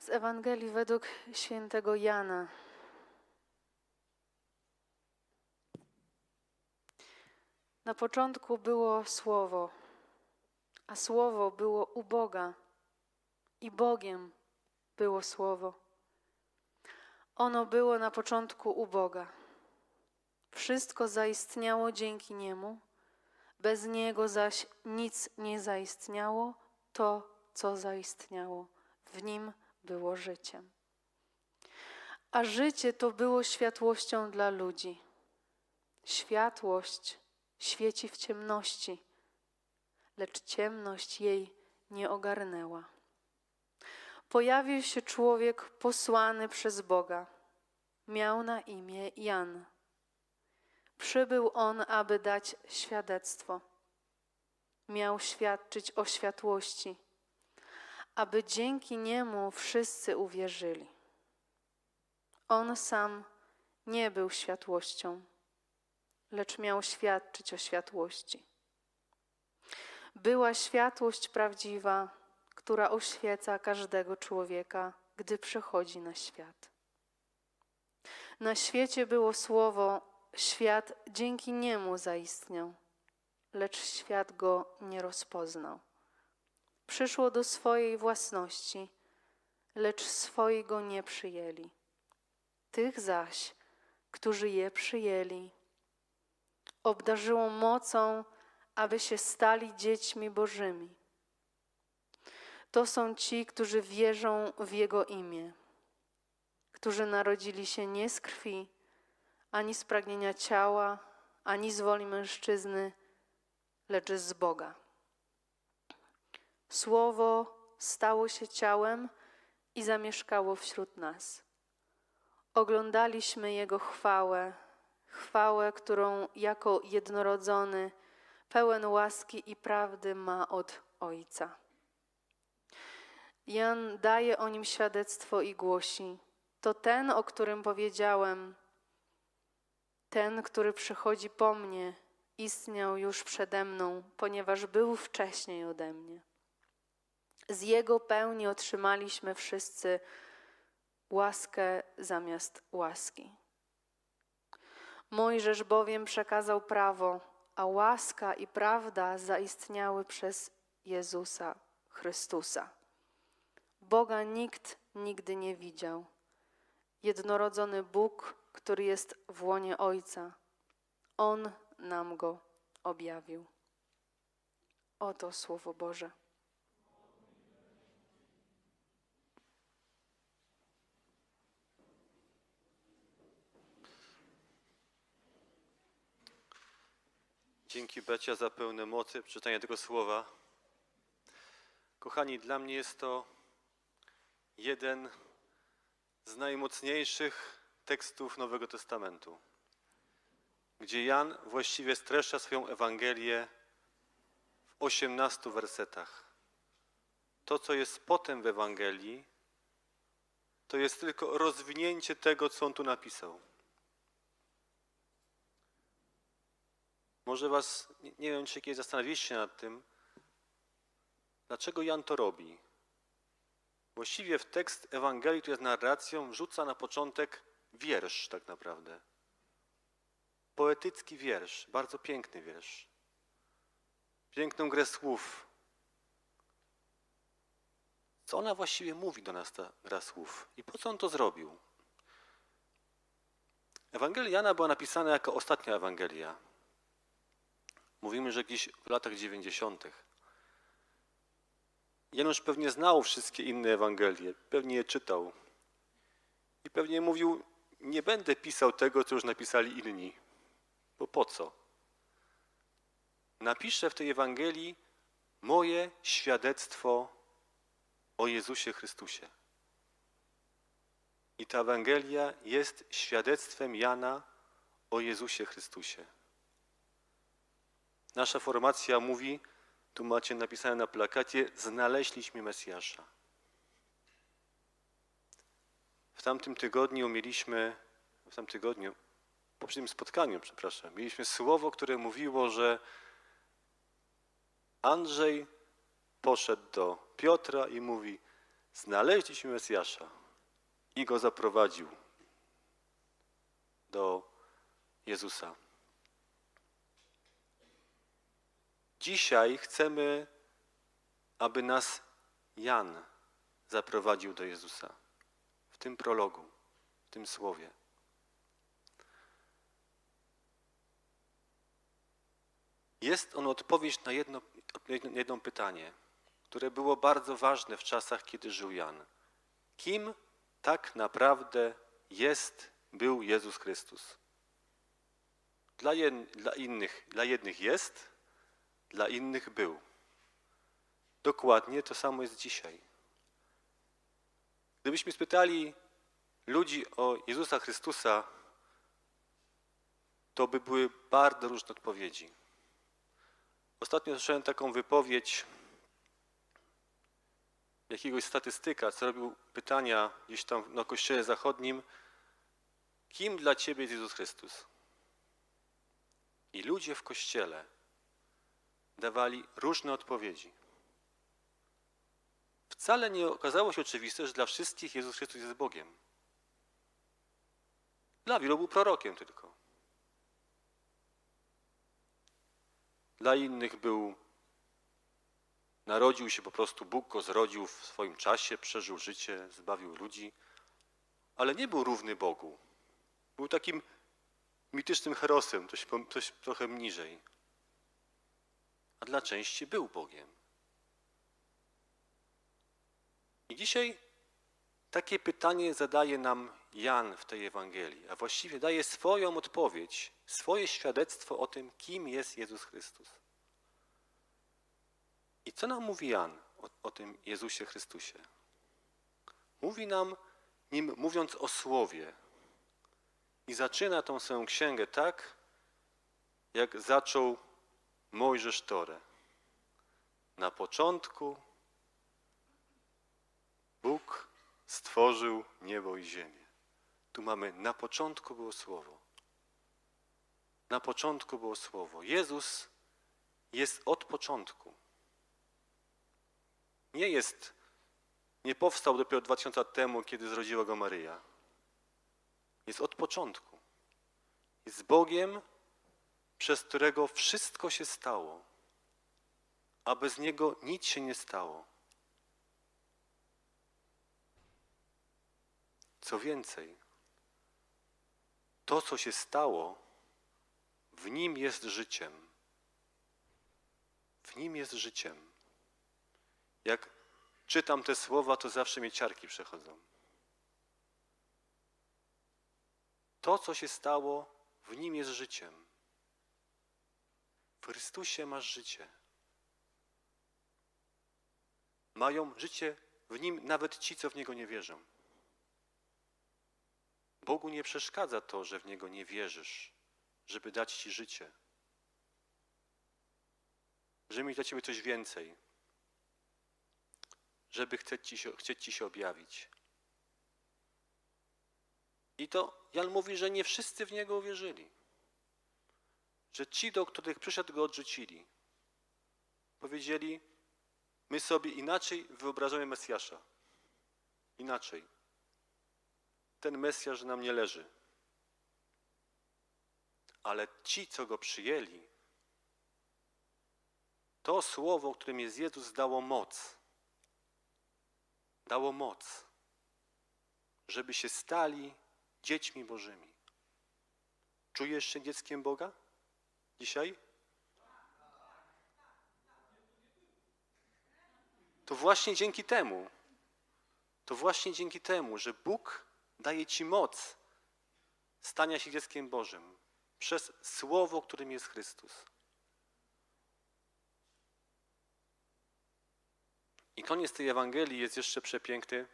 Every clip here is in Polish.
Z Ewangelii według świętego Jana. Na początku było Słowo, a Słowo było u Boga i Bogiem było Słowo. Ono było na początku u Boga. Wszystko zaistniało dzięki Niemu, bez Niego zaś nic nie zaistniało, to, co zaistniało. W Nim było życiem. A życie to było światłością dla ludzi. Światłość świeci w ciemności, lecz ciemność jej nie ogarnęła. Pojawił się człowiek posłany przez Boga. Miał na imię Jan. Przybył on, aby dać świadectwo. Miał świadczyć o światłości, aby dzięki niemu wszyscy uwierzyli. On sam nie był światłością, lecz miał świadczyć o światłości. Była światłość prawdziwa, która oświeca każdego człowieka, gdy przychodzi na świat. Na świecie było słowo, świat dzięki niemu zaistniał, lecz świat go nie rozpoznał. Przyszło do swojej własności, lecz swoi go nie przyjęli. Tych zaś, którzy je przyjęli, obdarzyło mocą, aby się stali dziećmi Bożymi. To są ci, którzy wierzą w Jego imię, którzy narodzili się nie z krwi, ani z pragnienia ciała, ani z woli mężczyzny, lecz z Boga. Słowo stało się ciałem i zamieszkało wśród nas. Oglądaliśmy Jego chwałę, chwałę, którą jako jednorodzony, pełen łaski i prawdy ma od Ojca. Jan daje o nim świadectwo i głosi: To ten, o którym powiedziałem, ten, który przychodzi po mnie, istniał już przede mną, ponieważ był wcześniej ode mnie. Z jego pełni otrzymaliśmy wszyscy łaskę zamiast łaski. Mojżesz bowiem przekazał prawo, a łaska i prawda zaistniały przez Jezusa Chrystusa. Boga nikt nigdy nie widział. Jednorodzony Bóg, który jest w łonie Ojca, On nam go objawił. Oto Słowo Boże. Dzięki Becia za pełne mocy czytania tego słowa. Kochani, dla mnie jest to jeden z najmocniejszych tekstów Nowego Testamentu, gdzie Jan właściwie streszcza swoją Ewangelię w 18 wersetach. To, co jest potem w Ewangelii, to jest tylko rozwinięcie tego, co on tu napisał. Może was, nie- wiem, czy kiedyś zastanawialiście się nad tym, dlaczego Jan to robi. Właściwie w tekst Ewangelii, który jest narracją, wrzuca na początek wiersz tak naprawdę. Poetycki wiersz, bardzo piękny wiersz. Piękną grę słów. Co ona właściwie mówi do nas, ta gra słów? I po co on to zrobił? Ewangelia Jana była napisana jako ostatnia Ewangelia. Mówimy, że gdzieś w latach 90. Janusz pewnie znał wszystkie inne Ewangelie, pewnie je czytał. I pewnie mówił, nie będę pisał tego, co już napisali inni. Bo po co? Napiszę w tej Ewangelii moje świadectwo o Jezusie Chrystusie. I ta Ewangelia jest świadectwem Jana o Jezusie Chrystusie. Nasza formacja mówi, tu macie napisane na plakacie, znaleźliśmy Mesjasza. W tamtym tygodniu mieliśmy, w tamtym tygodniu, w poprzednim spotkaniu, przepraszam, mieliśmy słowo, które mówiło, że Andrzej poszedł do Piotra i mówi: znaleźliśmy Mesjasza i go zaprowadził do Jezusa. Dzisiaj chcemy, aby nas Jan zaprowadził do Jezusa w tym prologu, w tym słowie. Jest on odpowiedź na jedno, jedno pytanie, które było bardzo ważne w czasach, kiedy żył Jan. Kim tak naprawdę jest, był Jezus Chrystus? Dla, jed, dla, innych, dla jednych jest, dla innych był. Dokładnie to samo jest dzisiaj. Gdybyśmy spytali ludzi o Jezusa Chrystusa, to by były bardzo różne odpowiedzi. Ostatnio słyszałem taką wypowiedź jakiegoś statystyka, co robił pytania gdzieś tam na kościele zachodnim, kim dla ciebie jest Jezus Chrystus? I ludzie w kościele dawali różne odpowiedzi. Wcale nie okazało się oczywiste, że dla wszystkich Jezus Chrystus jest Bogiem. Dla wielu był prorokiem tylko. Dla innych był, narodził się po prostu, Bóg go zrodził w swoim czasie, przeżył życie, zbawił ludzi, ale nie był równy Bogu. Był takim mitycznym herosem, coś, coś trochę niżej. A dla części był Bogiem. I dzisiaj takie pytanie zadaje nam Jan w tej Ewangelii, a właściwie daje swoją odpowiedź, swoje świadectwo o tym, kim jest Jezus Chrystus. I co nam mówi Jan o, o tym Jezusie Chrystusie? Mówi nam, nim mówiąc o Słowie, i zaczyna tą swoją księgę tak, jak zaczął Mojżesz Torę. Na początku Bóg stworzył niebo i ziemię. Tu mamy na początku było Słowo. Na początku było Słowo. Jezus jest od początku. Nie jest, nie powstał dopiero 2000 lat temu, kiedy zrodziła go Maryja. Jest od początku. Jest Bogiem, przez którego wszystko się stało, a bez Niego nic się nie stało. Co więcej, to, co się stało, w Nim jest życiem. W Nim jest życiem. Jak czytam te słowa, to zawsze mnie ciarki przechodzą. To, co się stało, w Nim jest życiem. W Chrystusie masz życie. Mają życie w Nim nawet ci, co w Niego nie wierzą. Bogu nie przeszkadza to, że w Niego nie wierzysz, żeby dać Ci życie. Żeby mieć dla Ciebie coś więcej. Żeby chcieć Ci się, chcieć ci się objawić. I to Jan mówi, że nie wszyscy w Niego uwierzyli. Że ci, do których przyszedł, go odrzucili. Powiedzieli, my sobie inaczej wyobrażamy Mesjasza. Inaczej. Ten Mesjasz nam nie leży. Ale ci, co go przyjęli, to słowo, którym jest Jezus, dało moc. Dało moc, żeby się stali dziećmi Bożymi. Czujesz się dzieckiem Boga dzisiaj? To właśnie dzięki temu, to właśnie dzięki temu, że Bóg daje Ci moc stania się dzieckiem Bożym przez Słowo, którym jest Chrystus. I koniec tej Ewangelii jest jeszcze przepiękny.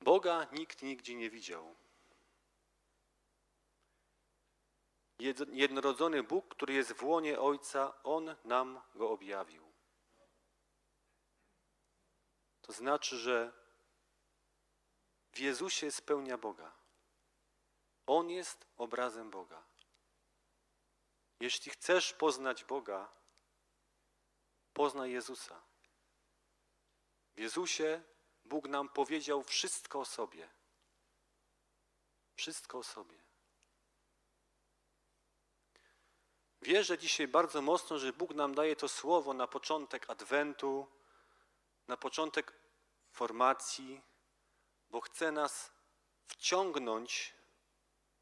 Boga nikt nigdzie nie widział. Jednorodzony Bóg, który jest w łonie Ojca, On nam go objawił. To znaczy, że w Jezusie spełnia Boga. On jest obrazem Boga. Jeśli chcesz poznać Boga, poznaj Jezusa. Jezusie Bóg nam powiedział wszystko o sobie. Wszystko o sobie. Wierzę dzisiaj bardzo mocno, że Bóg nam daje to słowo na początek Adwentu, na początek formacji, bo chce nas wciągnąć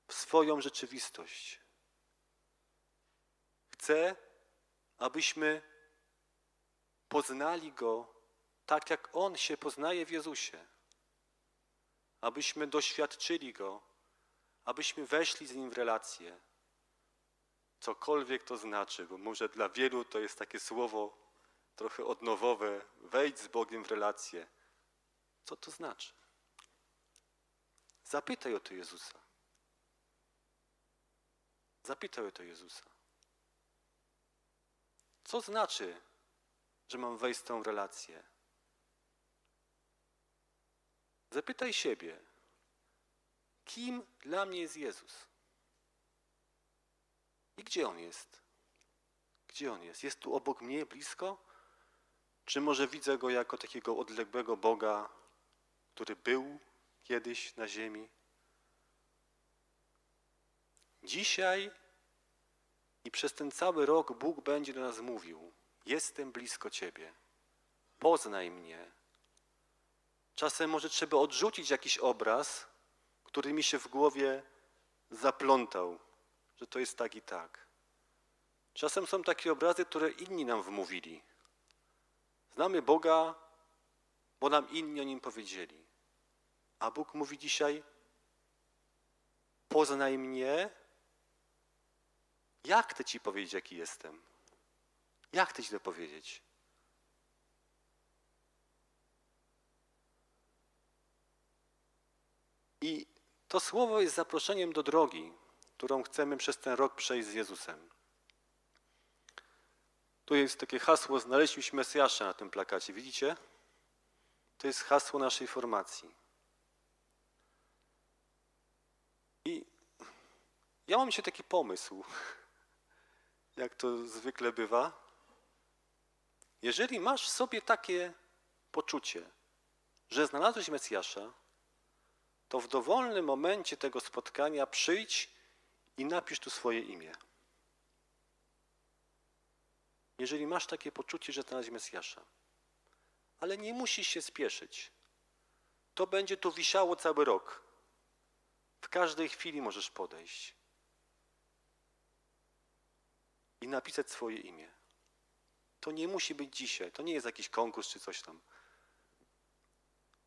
w swoją rzeczywistość. Chce, abyśmy poznali Go tak, jak On się poznaje w Jezusie. Abyśmy doświadczyli Go, abyśmy weszli z Nim w relację. Cokolwiek to znaczy, bo może dla wielu to jest takie słowo trochę odnowowe, wejdź z Bogiem w relację. Co to znaczy? Zapytaj o to Jezusa. Zapytaj o to Jezusa. Co znaczy, że mam wejść w tą relację? Zapytaj siebie, kim dla mnie jest Jezus? I gdzie On jest? Gdzie On jest? Jest tu obok mnie, blisko? Czy może widzę Go jako takiego odległego Boga, który był kiedyś na ziemi? Dzisiaj i przez ten cały rok Bóg będzie do nas mówił: Jestem blisko Ciebie, poznaj mnie. Czasem może trzeba odrzucić jakiś obraz, który mi się w głowie zaplątał, że to jest tak i tak. Czasem są takie obrazy, które inni nam wmówili. Znamy Boga, bo nam inni o nim powiedzieli. A Bóg mówi dzisiaj: Poznaj mnie. Jak chcę ci powiedzieć, jaki jestem? Jak chcę ci to powiedzieć? I to słowo jest zaproszeniem do drogi, którą chcemy przez ten rok przejść z Jezusem. Tu jest takie hasło, znaleźliśmy Mesjasza na tym plakacie, widzicie? To jest hasło naszej formacji. I ja mam się taki pomysł, jak to zwykle bywa. Jeżeli masz w sobie takie poczucie, że znalazłeś Mesjasza, to w dowolnym momencie tego spotkania przyjdź i napisz tu swoje imię. Jeżeli masz takie poczucie, że znalazłeś Mesjasza. Ale nie musisz się spieszyć. To będzie tu wisiało cały rok. W każdej chwili możesz podejść i napisać swoje imię. To nie musi być dzisiaj, to nie jest jakiś konkurs czy coś tam.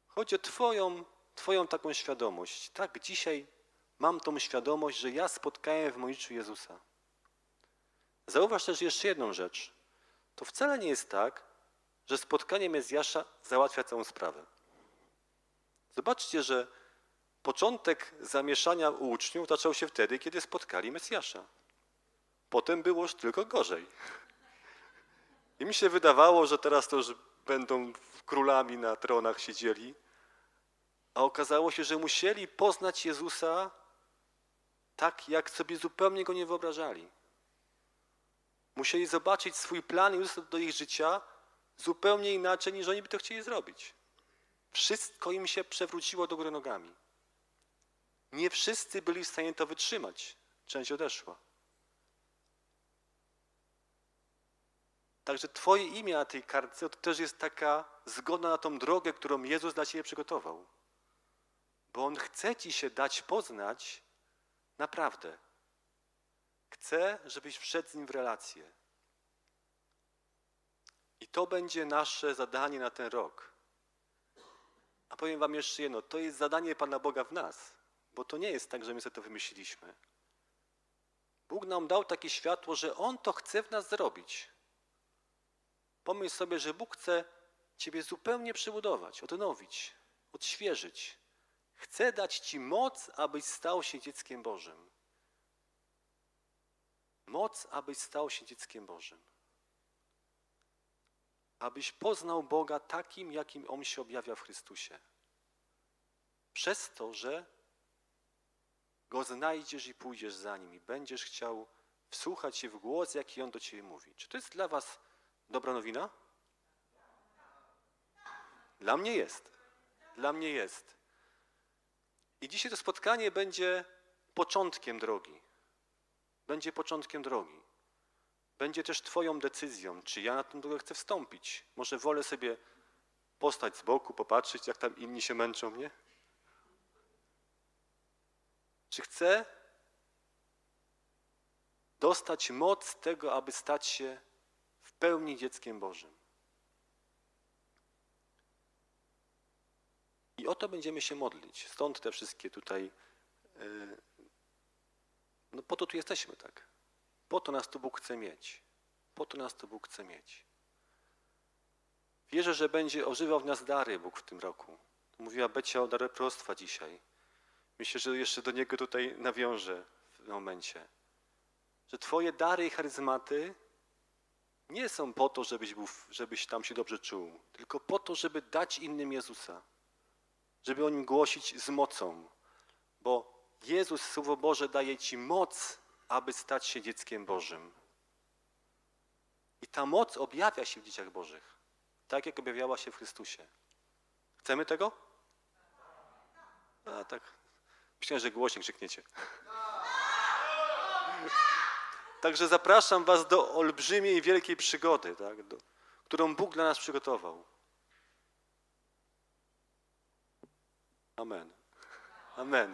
Chodzi o Twoją, twoją taką świadomość. Tak, dzisiaj mam tą świadomość, że ja spotkałem w moim życiu Jezusa. Zauważ też jeszcze jedną rzecz. To wcale nie jest tak, że spotkanie Mesjasza załatwia całą sprawę. Zobaczcie, że początek zamieszania u uczniów zaczął się wtedy, kiedy spotkali Mesjasza. Potem było już tylko gorzej. I mi się wydawało, że teraz to już będą królami na tronach siedzieli, a okazało się, że musieli poznać Jezusa tak, jak sobie zupełnie go nie wyobrażali. Musieli zobaczyć swój plan Jezusa do ich życia zupełnie inaczej, niż oni by to chcieli zrobić. Wszystko im się przewróciło do góry nogami. Nie wszyscy byli w stanie to wytrzymać. Część odeszła. Także Twoje imię na tej kartce to też jest taka zgoda na tą drogę, którą Jezus dla Ciebie przygotował. Bo On chce Ci się dać poznać naprawdę. Chce, żebyś wszedł z Nim w relację. I to będzie nasze zadanie na ten rok. A powiem Wam jeszcze jedno, to jest zadanie Pana Boga w nas, bo to nie jest tak, że my sobie to wymyśliliśmy. Bóg nam dał takie światło, że On to chce w nas zrobić. Pomyśl sobie, że Bóg chce Ciebie zupełnie przebudować, odnowić, odświeżyć. Chce dać Ci moc, abyś stał się dzieckiem Bożym. Moc, abyś stał się dzieckiem Bożym. Abyś poznał Boga takim, jakim On się objawia w Chrystusie. Przez to, że Go znajdziesz i pójdziesz za Nim i będziesz chciał wsłuchać się w głos, jaki On do Ciebie mówi. Czy to jest dla Was dobra nowina? Dla mnie jest. Dla mnie jest. I dzisiaj to spotkanie będzie początkiem drogi. Będzie początkiem drogi. Będzie też Twoją decyzją, czy ja na tę drogę chcę wstąpić. Może wolę sobie postać z boku, popatrzeć, jak tam inni się męczą, nie? Czy chcę dostać moc tego, aby stać się w pełni dzieckiem Bożym? I o to będziemy się modlić. Stąd te wszystkie tutaj. yy, No po to tu jesteśmy, tak? Po to nas tu Bóg chce mieć. Po to nas tu Bóg chce mieć. Wierzę, że będzie ożywał w nas dary Bóg w tym roku. Mówiła Becia o darze prostwa dzisiaj. Myślę, że jeszcze do niego tutaj nawiążę w tym momencie. Że Twoje dary i charyzmaty nie są po to, żebyś, był, żebyś tam się dobrze czuł, tylko po to, żeby dać innym Jezusa żeby o nim głosić z mocą, bo Jezus, Słowo Boże, daje ci moc, aby stać się dzieckiem Bożym. I ta moc objawia się w dzieciach Bożych, tak jak objawiała się w Chrystusie. Chcemy tego? A tak. Myślałem, że głośniej krzykniecie. Także zapraszam Was do olbrzymiej, wielkiej przygody, tak, do, którą Bóg dla nas przygotował. Amen. Amen.